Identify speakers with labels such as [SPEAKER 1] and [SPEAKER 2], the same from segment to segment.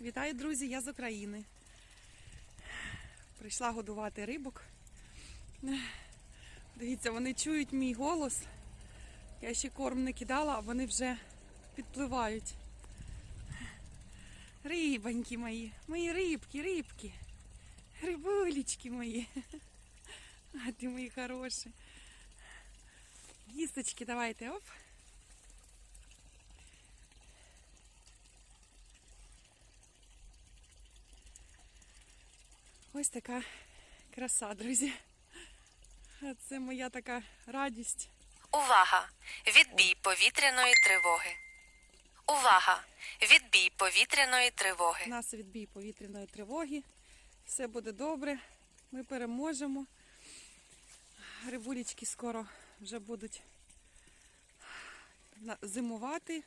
[SPEAKER 1] Вітаю, друзі! Я з України. Прийшла годувати рибок. Дивіться, вони чують мій голос. Я ще корм не кидала, а вони вже підпливають. Рибоньки мої, мої рибки, рибки. Рибулечки мої. А ти мої хороші. Їсточки давайте, оп. Ось така краса, друзі. Це моя така радість.
[SPEAKER 2] Увага! Відбій повітряної тривоги. Увага! Відбій повітряної тривоги.
[SPEAKER 1] У нас відбій повітряної тривоги. Все буде добре. Ми переможемо. Рибулечки скоро вже будуть зимувати.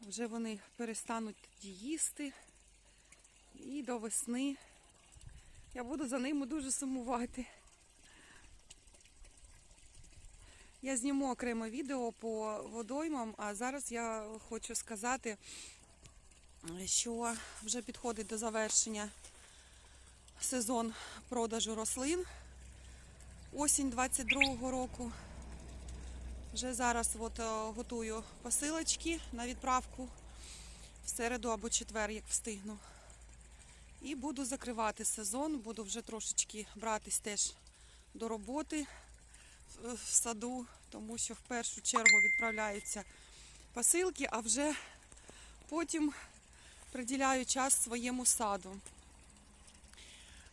[SPEAKER 1] Вже вони перестануть їсти. І до весни я буду за ними дуже сумувати. Я зніму окреме відео по водоймам, а зараз я хочу сказати, що вже підходить до завершення сезон продажу рослин осінь 22-го року. Вже зараз от, е, готую посилочки на відправку в середу або четвер, як встигну. І буду закривати сезон, буду вже трошечки братись теж до роботи в- в саду, тому що в першу чергу відправляються посилки, а вже потім приділяю час своєму саду.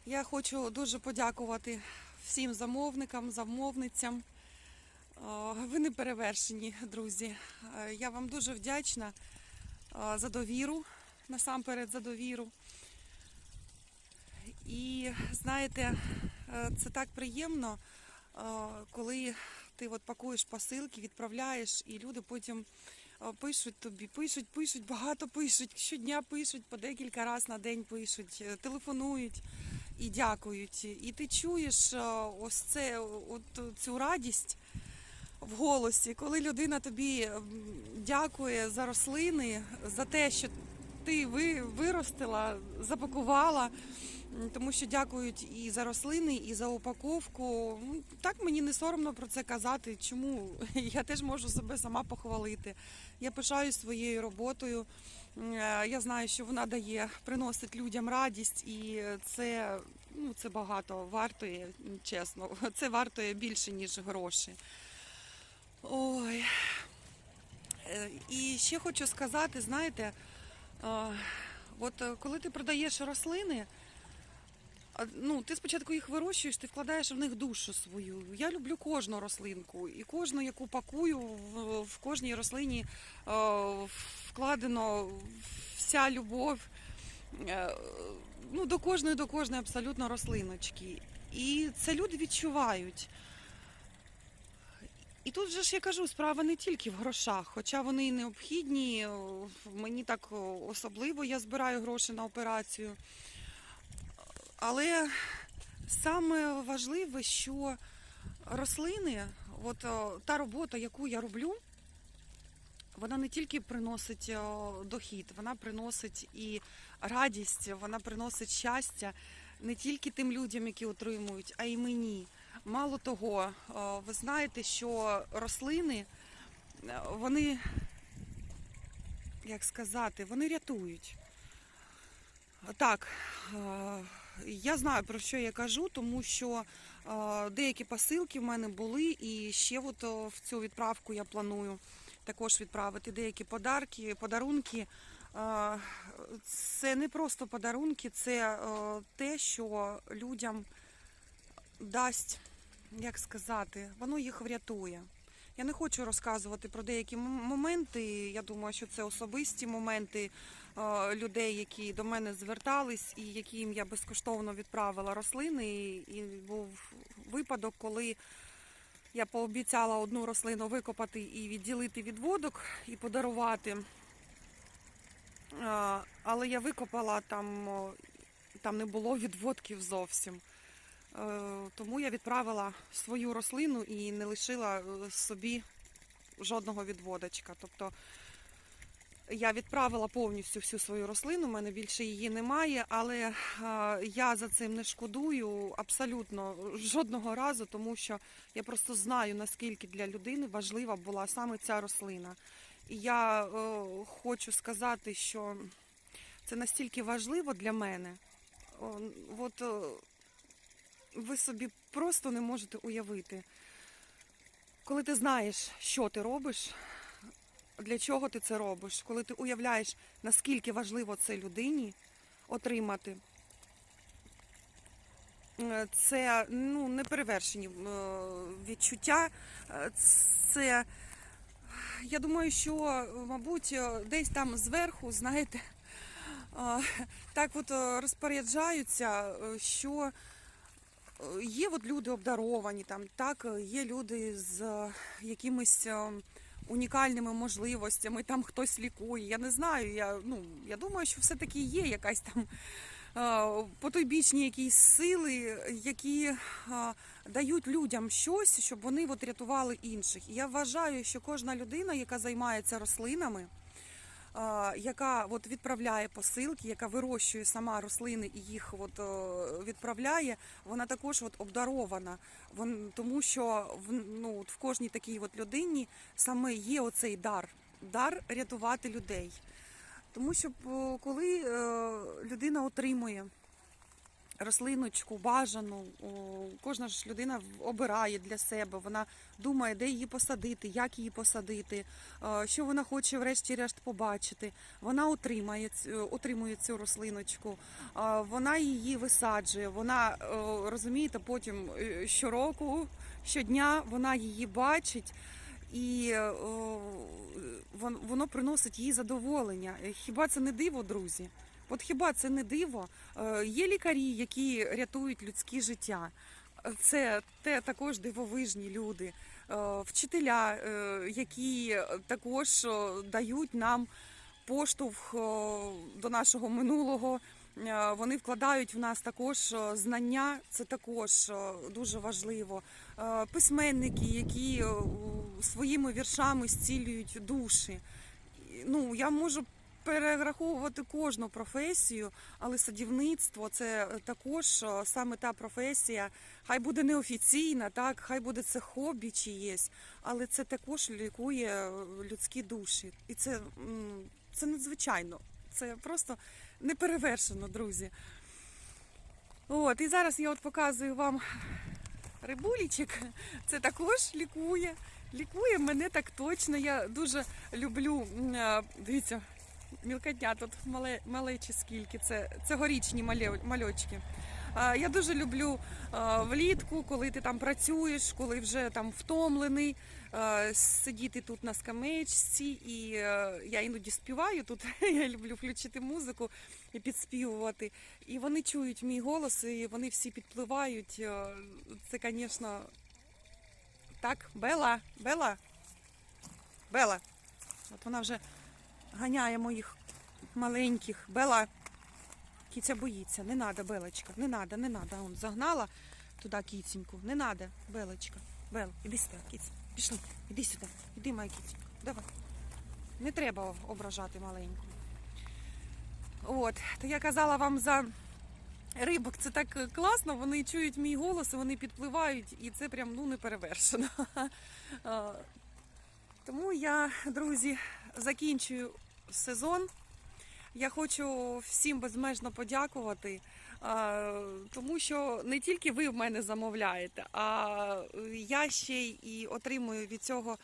[SPEAKER 1] Я хочу дуже подякувати всім замовникам, замовницям. Ви не перевершені, друзі. Е, Я вам дуже вдячна е, за довіру, насамперед за довіру. І знаєте, е, це так приємно, е, коли ти от пакуєш посилки, відправляєш, і люди потім е, пишуть тобі, пишуть, пишуть, багато пишуть, щодня пишуть, по декілька разів на день пишуть, телефонують і дякують. І ти чуєш ось це, от цю радість в голосі, коли людина тобі дякує за рослини, за те, що ти виростила, запакувала. Тому що дякують і за рослини, і за упаковку. Ну, Так мені не соромно про це казати. Чому я теж можу себе сама похвалити. Я пишаюсь своєю роботою. Е, Я знаю, що вона дає, приносить людям радість, і це, ну, це багато вартує, чесно. Це вартує більше, ніж гроші. Ой. Е, І ще хочу сказати, знаєте, е, от коли ти продаєш рослини, ну, ти спочатку їх вирощуєш, ти вкладаєш в них душу свою. Я люблю кожну рослинку, і кожну, яку пакую, в, в кожній рослині е, вкладено вся любов. е, Ну, до кожної, до кожної абсолютно рослиночки. І це люди відчувають. І тут же ж я кажу, справа не тільки в грошах, хоча вони і необхідні. Мені так особливо я збираю гроші на операцію. Але саме важливе, що рослини, от та робота, яку я роблю, вона не тільки приносить дохід, вона приносить і радість, вона приносить щастя не тільки тим людям, які отримують, а й мені. Мало того, ви знаєте, що рослини, е, вони, як сказати, вони рятують. Так, е, я знаю про що я кажу, тому що е, деякі посилки в мене були, і ще от о, в цю відправку я планую також відправити деякі подарки, подарунки. Е, Це не просто подарунки, це е, те, що людям дасть, як сказати, воно їх врятує. Я не хочу розказувати про деякі моменти. Я думаю, що це особисті моменти е, людей, які до мене звертались, і яким я безкоштовно відправила рослини. І, був випадок, коли я пообіцяла одну рослину викопати і відділити від водок і подарувати. Е, Але я викопала там, там не було відводків зовсім. Е, Тому я відправила свою рослину і не лишила е, собі жодного відводочка. Тобто Я відправила повністю всю свою рослину, у мене більше її немає, але е, я за цим не шкодую абсолютно жодного разу, тому що я просто знаю, наскільки для людини важлива була саме ця рослина. І я е, хочу сказати, що це настільки важливо для мене. От е, ви собі просто не можете уявити, коли ти знаєш, що ти робиш, для чого ти це робиш, коли ти уявляєш, наскільки важливо це людині отримати. Е, Це ну, неперевершені е, відчуття. Е, Це, я думаю, що, мабуть, десь там зверху, знаєте, так от розпоряджаються, що є от люди обдаровані, там, так, є люди з якимись унікальними можливостями, там хтось лікує. Я не знаю. Я, ну, я думаю, що все-таки є якась там е, потойбічні якісь сили, які е, дають людям щось, щоб вони от рятували інших. І я вважаю, що кожна людина, яка займається рослинами, яка от відправляє посилки, яка вирощує сама рослини і їх от, е, відправляє, вона також от обдарована. Вон, тому що в, ну, в кожній такій от людині саме є оцей дар, дар рятувати людей. Тому що коли е, людина отримує рослиночку бажану, кожна ж людина обирає для себе, вона думає, де її посадити, як її посадити, е, що вона хоче врешті-решт побачити. Вона отримає, е, отримує цю рослиночку, е, вона її висаджує, вона, розумієте, потім щороку, щодня вона її бачить. І воно приносить їй задоволення. Хіба це не диво, друзі? От хіба це не диво? Е, Є лікарі, які рятують людське життя. Це те також дивовижні люди, Е, вчителя, е, які також дають нам поштовх до нашого минулого. Вони вкладають в нас також знання, це також дуже важливо. Письменники, які своїми віршами зцілюють душі. Ну, я можу перераховувати кожну професію, але садівництво це також е, саме та професія. Хай буде неофіційна, так, хай буде це хобі чиєсь, але це також лікує е, людські душі. І це, це надзвичайно. Це просто неперевершено, друзі. От, і зараз я от показую вам рибулічик. Це також лікує. Лікує мене так точно. Я дуже люблю. е, Дивіться, мілкотня тут мале, скільки. Це цьогорічні мальочки. Я дуже люблю влітку, коли ти там працюєш, коли вже там втомлений, сидіти тут на скамеечці, і е, я іноді співаю тут. Я люблю включити музику і підспівувати. І вони чують мій голос, і вони всі підпливають. Е, Це, звісно, так, Бела, Бела, Бела. От вона вже ганяє моїх маленьких. Бела. Кіця боїться. Не надо, Белочка. Не надо, не надо. Он загнала туди кіценьку. Не надо, Белочка. Бел, іди сюди, кіця. Пішли. Іди сюди. Іди, моя кіценька. Давай. Не треба ображати маленьку. От, то я казала вам за рибок. Це так класно. Вони чують мій голос, вони підпливають, і це прям ну не перевершено. Тому я, друзі, закінчую сезон. Я хочу всім безмежно подякувати, тому що не тільки ви в мене замовляєте, а я ще й отримую від цього е,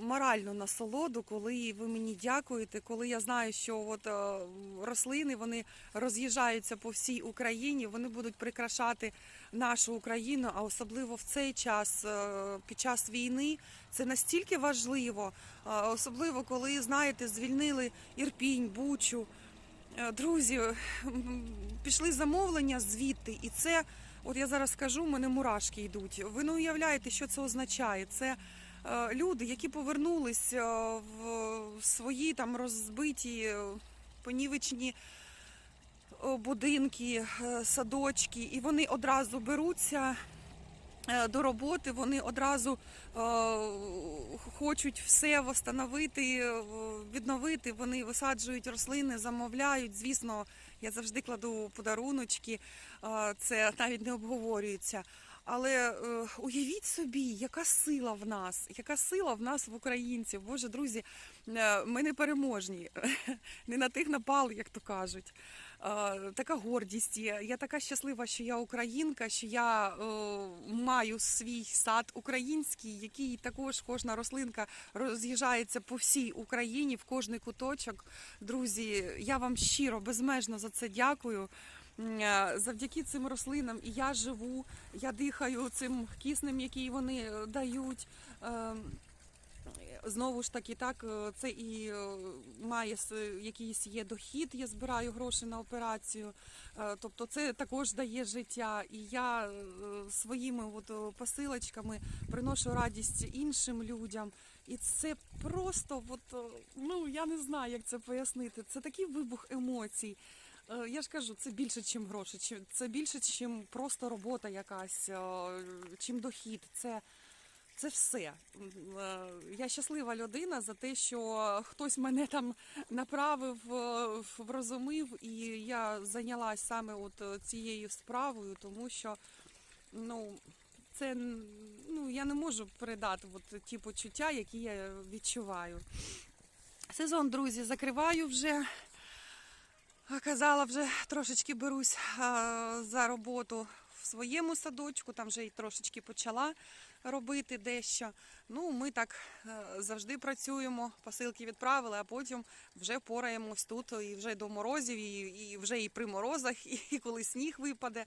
[SPEAKER 1] моральну насолоду, коли ви мені дякуєте, коли я знаю, що от е, рослини вони роз'їжджаються по всій Україні, вони будуть прикрашати нашу Україну, а особливо в цей час е, під час війни. Це настільки важливо, особливо коли знаєте, звільнили Ірпінь, Бучу. Е, Друзі, пішли замовлення звідти, і це, от я зараз скажу, мене мурашки йдуть. Ви не уявляєте, що це означає. Це е, люди, які повернулись е, в свої там розбиті, е, понівечні е, будинки, е, садочки, і вони одразу беруться е, до роботи, вони одразу е, хочуть все встановити, е, відновити. Вони висаджують рослини, замовляють. Звісно, я завжди кладу подаруночки, е, це навіть не обговорюється. Але е, уявіть собі, яка сила в нас, яка сила в нас в українців. Боже, друзі, е, ми не переможні, не на тих напали, як то кажуть. Е, така гордість є. Я така щаслива, що я українка, що я е, маю свій сад український, який також кожна рослинка роз'їжджається по всій Україні, в кожний куточок. Друзі, я вам щиро, безмежно за це дякую. Е, Завдяки цим рослинам і я живу, я дихаю цим киснем, який вони е, дають. Е, Знову ж таки, так е, це і має якийсь є дохід. Я збираю гроші на операцію. Тобто, це також дає життя. І я своїми от посилочками приношу радість іншим людям. І це просто, от, ну я не знаю, як це пояснити. Це такий вибух емоцій. Е, Я ж кажу, це більше, ніж гроші, це більше, ніж просто робота якась, е, чим дохід. Це, це все. Е, Я щаслива людина за те, що хтось мене там направив, врозумив, і я зайнялась саме от цією справою, тому що ну, це ну, я не можу передати от ті почуття, які я відчуваю. Сезон, друзі, закриваю вже. Казала, вже трошечки берусь за роботу в своєму садочку, там вже й трошечки почала робити дещо. Ну, ми так е, завжди працюємо, посилки відправили, а потім вже пораємось тут і вже до морозів, і, вже і при морозах, і коли сніг випаде,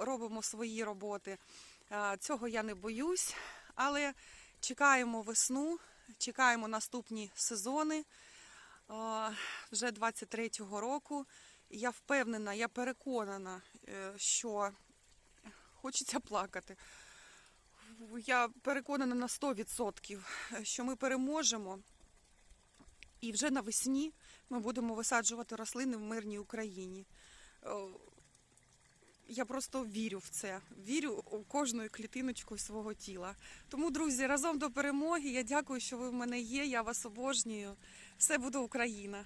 [SPEAKER 1] робимо свої роботи. Цього я не боюсь, але чекаємо весну, чекаємо наступні сезони вже 23-го року. Я впевнена, я переконана, е, що хочеться плакати. Я переконана на 100%, що ми переможемо. І вже навесні ми будемо висаджувати рослини в мирній Україні. Е, Я просто вірю в це, вірю у кожною клітиночкою свого тіла. Тому, друзі, разом до перемоги. Я дякую, що ви в мене є. Я вас обожнюю. Все буде Україна.